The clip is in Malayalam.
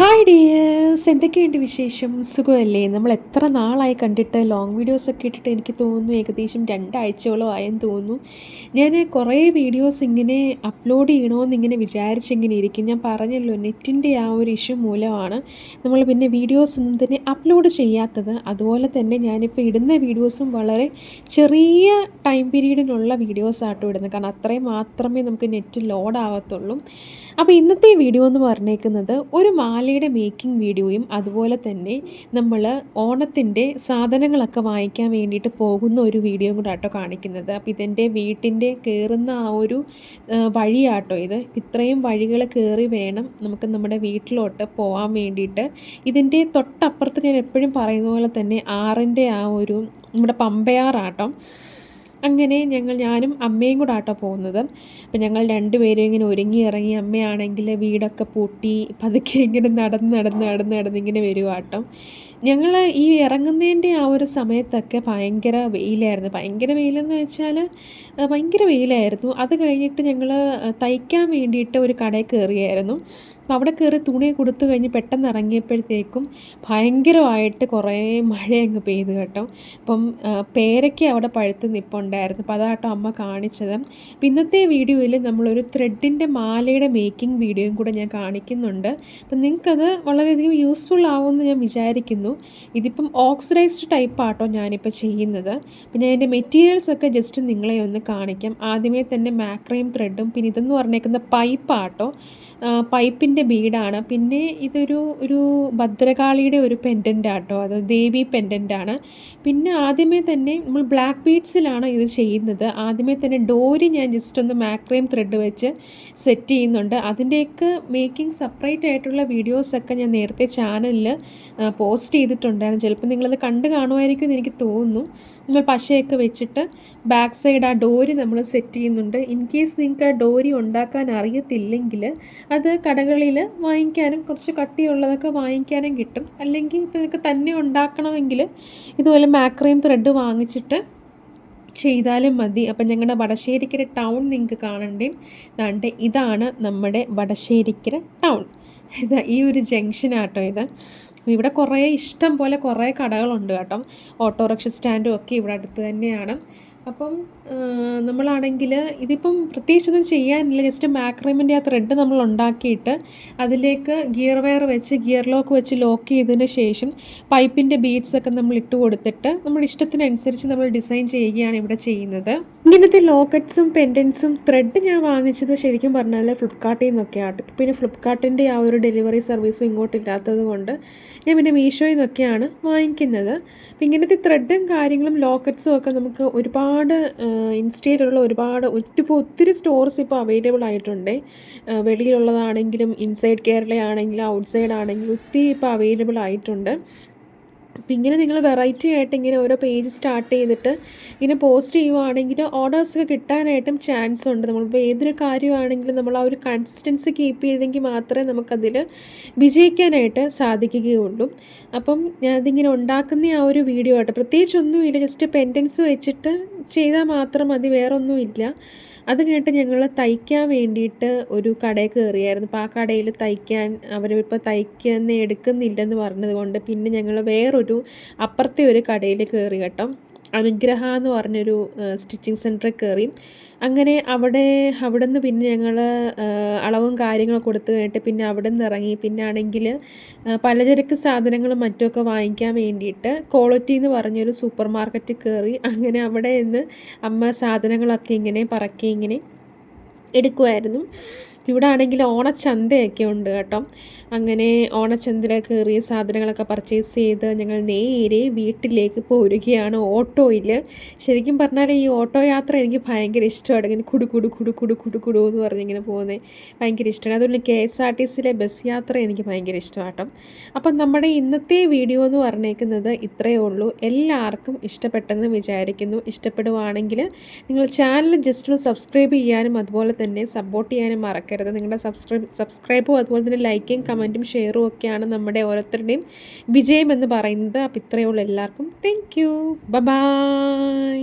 ഹായ് ഡിയേഴ്സ് എന്തൊക്കെയുണ്ട് വിശേഷം? സുഖമല്ലേ? നമ്മൾ എത്ര നാളായി കണ്ടിട്ട് ലോങ് വീഡിയോസൊക്കെ ഇട്ടിട്ട് എനിക്ക് തോന്നുന്നു ഏകദേശം രണ്ടാഴ്ചയോളം ആയെന്ന് തോന്നുന്നു. ഞാൻ കുറേ വീഡിയോസ് ഇങ്ങനെ അപ്ലോഡ് ചെയ്യണമെന്ന് ഇങ്ങനെ വിചാരിച്ചിങ്ങനെ ഇരിക്കും. ഞാൻ പറഞ്ഞല്ലോ നെറ്റിന്റെ ആ ഒരു ഇഷ്യൂ മൂലമാണ് നമ്മൾ പിന്നെ വീഡിയോസ് ഒന്നും തന്നെ അപ്ലോഡ് ചെയ്യാത്തത്. അതുപോലെ തന്നെ ഞാനിപ്പോൾ ഇടുന്ന വീഡിയോസും വളരെ ചെറിയ ടൈം പീരീഡിനുള്ള വീഡിയോസ് ആട്ടോ ഇടുന്നത്. കാരണം അത്രയും മാത്രമേ നമുക്ക് നെറ്റ് ലോഡ് ആവത്തുള്ളൂ. അപ്പോൾ ഇന്നത്തെ വീഡിയോ എന്ന് പറഞ്ഞേക്കുന്നത് ഒരു മാലയുടെ മേക്കിംഗ് വീഡിയോയും അതുപോലെ തന്നെ നമ്മൾ ഓണത്തിന്റെ സാധനങ്ങളൊക്കെ വാങ്ങിക്കാൻ വേണ്ടിയിട്ട് പോകുന്ന ഒരു വീഡിയോയും കൂടെ ആട്ടോ കാണിക്കുന്നത്. അപ്പോൾ ഇതിന്റെ വീട്ടിന്റെ കയറുന്ന ആ ഒരു വഴിയാട്ടോ ഇത്. ഇത്രയും വഴികൾ കയറി വേണം നമുക്ക് നമ്മുടെ വീട്ടിലോട്ട് പോകാൻ വേണ്ടിയിട്ട്. ഇതിന്റെ തൊട്ടപ്പുറത്ത് ഞാൻ എപ്പോഴും പറയുന്ന പോലെ തന്നെ ആറിന്റെ ആ ഒരു നമ്മുടെ പമ്പയാറാട്ടോ. അങ്ങനെ ഞങ്ങൾ ഞാനും അമ്മയും കൂടെ ആട്ടോ പോകുന്നത്. അപ്പം ഞങ്ങൾ രണ്ടുപേരും ഇങ്ങനെ ഒരുങ്ങി ഇറങ്ങി അമ്മയാണെങ്കിൽ വീടൊക്കെ പൂട്ടി പതുക്കെ ഇങ്ങനെ നടന്ന് നടന്ന് നടന്ന് നടന്ന് ഇങ്ങനെ വരുവാട്ടോ. ഞങ്ങൾ ഈ ഇറങ്ങുന്നതിന്റെ ആ ഒരു സമയത്തൊക്കെ ഭയങ്കര വെയിലായിരുന്നു. ഭയങ്കര വെയിലെന്ന് വെച്ചാൽ ഭയങ്കര വെയിലായിരുന്നു. അത് കഴിഞ്ഞിട്ട് ഞങ്ങൾ തയ്ക്കാൻ വേണ്ടിയിട്ട് ഒരു കടയിൽ കയറിയായിരുന്നു. അപ്പോൾ അവിടെ കയറി തുണി കൊടുത്തു കഴിഞ്ഞ് പെട്ടെന്ന് ഇറങ്ങിയപ്പോഴത്തേക്കും ഭയങ്കരമായിട്ട് കുറേ മഴ അങ്ങ് പെയ്തു കേട്ടോ. അപ്പം പേരയ്ക്ക് അവിടെ പഴുത്ത് നിപ്പുണ്ടായിരുന്നു. അപ്പോൾ അതാട്ടോ അമ്മ കാണിച്ചത്. അപ്പം ഇന്നത്തെ വീഡിയോയിൽ നമ്മളൊരു ത്രെഡിന്റെ മാലയുടെ മേക്കിംഗ് വീഡിയോയും കൂടെ ഞാൻ കാണിക്കുന്നുണ്ട്. അപ്പം നിങ്ങൾക്കത് വളരെയധികം യൂസ്ഫുൾ ആവുമെന്ന് ഞാൻ വിചാരിക്കുന്നു. ഇതിപ്പം ഓക്സിഡൈസ്ഡ് ടൈപ്പ് ആട്ടോ ഞാനിപ്പോൾ ചെയ്യുന്നത്. അപ്പം ഞാൻ എന്റെ മെറ്റീരിയൽസ് ഒക്കെ ജസ്റ്റ് നിങ്ങളെ ഒന്ന് കാണിക്കാം. ആദ്യമേ തന്നെ മാക്രയും ത്രെഡും പിന്നെ ഇതെന്ന് പറഞ്ഞേക്കുന്ന പൈപ്പാട്ടോ പൈപ്പിന്റെ ബീഡാണ് പിന്നെ ഇതൊരു ഒരു ഭദ്രകാളിയുടെ ഒരു പെൻഡന്റ് ആട്ടോ. അത് ദേവി പെൻഡന്റ് ആണ്. പിന്നെ ആദ്യമേ തന്നെ നമ്മൾ ബ്ലാക്ക് ബീഡ്സിലാണ് ഇത് ചെയ്യുന്നത്. ആദ്യമേ തന്നെ ഡോരി ഞാൻ ജസ്റ്റ് ഒന്ന് മാക്രേം ത്രെഡ് വെച്ച് സെറ്റ് ചെയ്യുന്നുണ്ട്. അതിന്റെയൊക്കെ മേക്കിംഗ് സെപ്പറേറ്റ് ആയിട്ടുള്ള വീഡിയോസൊക്കെ ഞാൻ നേരത്തെ ചാനലിൽ പോസ്റ്റ് ചെയ്തിട്ടുണ്ടായിരുന്നു. ചിലപ്പോൾ നിങ്ങളത് കണ്ട് കാണുമായിരിക്കും എന്ന് എനിക്ക് തോന്നുന്നു. നമ്മൾ പശയൊക്കെ വെച്ചിട്ട് ബാക്ക് സൈഡ് ആ ഡോരി നമ്മൾ സെറ്റ് ചെയ്യുന്നുണ്ട്. ഇൻ കേസ് നിങ്ങൾക്ക് ആ ഡോരി ഉണ്ടാക്കാൻ അറിയത്തില്ലെങ്കിൽ അത് കടകളിൽ വാങ്ങിക്കാനും കുറച്ച് കട്ടിയുള്ളതൊക്കെ വാങ്ങിക്കാനും കിട്ടും. അല്ലെങ്കിൽ ഇപ്പോൾ നിങ്ങൾക്ക് തന്നെ ഉണ്ടാക്കണമെങ്കിൽ ഇതുപോലെ മാക്രീം ത്രെഡ് വാങ്ങിച്ചിട്ട് ചെയ്താലും മതി. അപ്പം ഞങ്ങളുടെ വടശ്ശേരിക്കര ടൗൺ നിങ്ങൾക്ക് കാണണ്ടേ? ദാണ്ട് ഇതാണ് നമ്മുടെ വടശ്ശേരിക്കര ടൗൺ. ഇത് ഈ ഒരു ജംഗ്ഷനാട്ടോ ഇത്. ഇവിടെ കുറേ ഇഷ്ടം പോലെ കുറേ കടകളുണ്ട് കേട്ടോ. ഓട്ടോറിക്ഷ സ്റ്റാൻഡും ഒക്കെ ഇവിടെ അടുത്ത് തന്നെയാണ്. അപ്പം നമ്മളാണെങ്കിൽ ഇതിപ്പം പ്രത്യേകിച്ചൊന്നും ചെയ്യാനില്ല. ജസ്റ്റ് മാക്രമിന്റെ ആ ത്രെഡ് നമ്മൾ ഉണ്ടാക്കിയിട്ട് അതിലേക്ക് ഗിയർ വയർ വെച്ച് ഗിയർ ലോക്ക് വെച്ച് ലോക്ക് ചെയ്തതിന് ശേഷം പൈപ്പിന്റെ ബീഡ്സ് ഒക്കെ നമ്മൾ ഇട്ട് കൊടുത്തിട്ട് നമ്മുടെ ഇഷ്ടത്തിനനുസരിച്ച് നമ്മൾ ഡിസൈൻ ചെയ്യുകയാണ് ഇവിടെ ചെയ്യുന്നത്. ഇങ്ങനത്തെ ലോക്കറ്റ്സും പെൻഡൻസും ത്രെഡ് ഞാൻ വാങ്ങിച്ചത് ശരിക്കും പറഞ്ഞാൽ ഫ്ലിപ്കാർട്ടിൽ നിന്നൊക്കെയാണ്. പിന്നെ ഫ്ലിപ്കാർട്ടിന്റെ ആ ഒരു ഡെലിവറി സർവീസും ഇങ്ങോട്ടില്ലാത്തത് കൊണ്ട് ഞാൻ പിന്നെ മീഷോയിൽ നിന്നൊക്കെയാണ് വാങ്ങിക്കുന്നത്. അപ്പം ഇങ്ങനത്തെ ത്രെഡും കാര്യങ്ങളും ലോക്കറ്റ്സും ഒക്കെ നമുക്ക് ഒരുപാട് ഇൻസ്റ്റയിലുള്ള ഒരുപാട് ഇപ്പോൾ ഒത്തിരി സ്റ്റോർസ് ഇപ്പോൾ അവൈലബിൾ ആയിട്ടുണ്ട്. വെളിയിലുള്ളതാണെങ്കിലും ഇൻസൈഡ് കേരളയാണെങ്കിലും ഔട്ട്സൈഡ് ആണെങ്കിലും ഒത്തിരി ഇപ്പോൾ അവൈലബിൾ ആയിട്ടുണ്ട്. അപ്പം ഇങ്ങനെ നിങ്ങൾ വെറൈറ്റി ആയിട്ട് ഇങ്ങനെ ഓരോ പേജ് സ്റ്റാർട്ട് ചെയ്തിട്ട് ഇങ്ങനെ പോസ്റ്റ് ചെയ്യുവാണെങ്കിൽ ഓർഡേഴ്സൊക്കെ കിട്ടാനായിട്ടും ചാൻസ് ഉണ്ട്. നമ്മളിപ്പോൾ ഏതൊരു കാര്യമാണെങ്കിലും നമ്മൾ ആ ഒരു കൺസിസ്റ്റൻസി കീപ്പ് ചെയ്തെങ്കിൽ മാത്രമേ നമുക്കതിൽ വിജയിക്കാനായിട്ട് സാധിക്കുകയുള്ളൂ. അപ്പം ഞാൻ അതിങ്ങനെ ഉണ്ടാക്കുന്ന ആ ഒരു വീഡിയോ ആയിട്ട് പ്രത്യേകിച്ചൊന്നുമില്ല ജസ്റ്റ് പെൻഡൻസ് വെച്ചിട്ട് ചെയ്താൽ മാത്രം മതി. വേറൊന്നുമില്ല. അത് കേട്ട് ഞങ്ങൾ തയ്ക്കാൻ വേണ്ടിയിട്ട് ഒരു കടയിൽ കയറിയായിരുന്നു. അപ്പോൾ ആ കടയിൽ തയ്ക്കാൻ അവരിപ്പോൾ തയ്ക്കുന്ന എടുക്കുന്നില്ലെന്ന് പറഞ്ഞതുകൊണ്ട് പിന്നെ ഞങ്ങൾ വേറൊരു അപ്പുറത്തെ ഒരു കടയിൽ കയറി കേട്ടോ. അനുഗ്രഹ എന്ന് പറഞ്ഞൊരു സ്റ്റിച്ചിങ് സെന്ററിൽ കയറി. അങ്ങനെ അവിടെ അവിടെ നിന്ന് പിന്നെ ഞങ്ങൾ അളവും കാര്യങ്ങളും കൊടുത്തു കഴിഞ്ഞിട്ട് പിന്നെ അവിടെ നിന്ന് ഇറങ്ങി. പിന്നെ ആണെങ്കിൽ പലചരക്ക് സാധനങ്ങളും മറ്റുമൊക്കെ വാങ്ങിക്കാൻ വേണ്ടിയിട്ട് ക്വാളിറ്റി എന്ന് പറഞ്ഞൊരു സൂപ്പർ മാർക്കറ്റിൽ കയറി. അങ്ങനെ അവിടെ നിന്ന് അമ്മ സാധനങ്ങളൊക്കെ ഇങ്ങനെ പറക്കി ഇങ്ങനെ എടുക്കുമായിരുന്നു ഇവിടെ ആണെങ്കിൽ ഓണച്ചന്തയൊക്കെ ഉണ്ട് കേട്ടോ. അങ്ങനെ ഓണച്ചന്തയിൽ കയറിയ സാധനങ്ങളൊക്കെ പർച്ചേസ് ചെയ്ത് ഞങ്ങൾ നേരെ വീട്ടിലേക്ക് പോരുകയാണ് ഓട്ടോയിൽ. ശരിക്കും പറഞ്ഞാൽ ഈ ഓട്ടോ യാത്ര എനിക്ക് ഭയങ്കര ഇഷ്ടമാണ്. ഇങ്ങനെ കുടു കുടു കുടു കുടു കുടു കുടു എന്ന് പറഞ്ഞിങ്ങനെ പോകുന്നത് ഭയങ്കര ഇഷ്ടമാണ്. അതുകൊണ്ട് കെ എസ് ആർ ടി സിയിലെ ബസ് യാത്ര എനിക്ക് ഭയങ്കര ഇഷ്ടമാട്ടോ അപ്പം നമ്മുടെ ഇന്നത്തെ വീഡിയോ എന്ന് പറഞ്ഞേക്കുന്നത് ഇത്രയേ ഉള്ളൂ. എല്ലാവർക്കും ഇഷ്ടപ്പെട്ടെന്ന് വിചാരിക്കുന്നു. ഇഷ്ടപ്പെടുവാണെങ്കിൽ നിങ്ങൾ ചാനൽ ജസ്റ്റ് ഒന്ന് സബ്സ്ക്രൈബ് ചെയ്യാനും അതുപോലെ തന്നെ സപ്പോർട്ട് ചെയ്യാനും മറക്കരുത് നിങ്ങളുടെ സബ്സ്ക്രൈബ് സബ്സ്ക്രൈബും അതുപോലെ തന്നെ ലൈക്കും കമന്റും ഷെയറും ഒക്കെയാണ് നമ്മുടെ ഓരോരുത്തരുടെയും വിജയം എന്ന് പറയുന്നത്. അപ്പോൾ ഇത്രയേ ഉള്ളൂ എല്ലാവർക്കും. Thank you by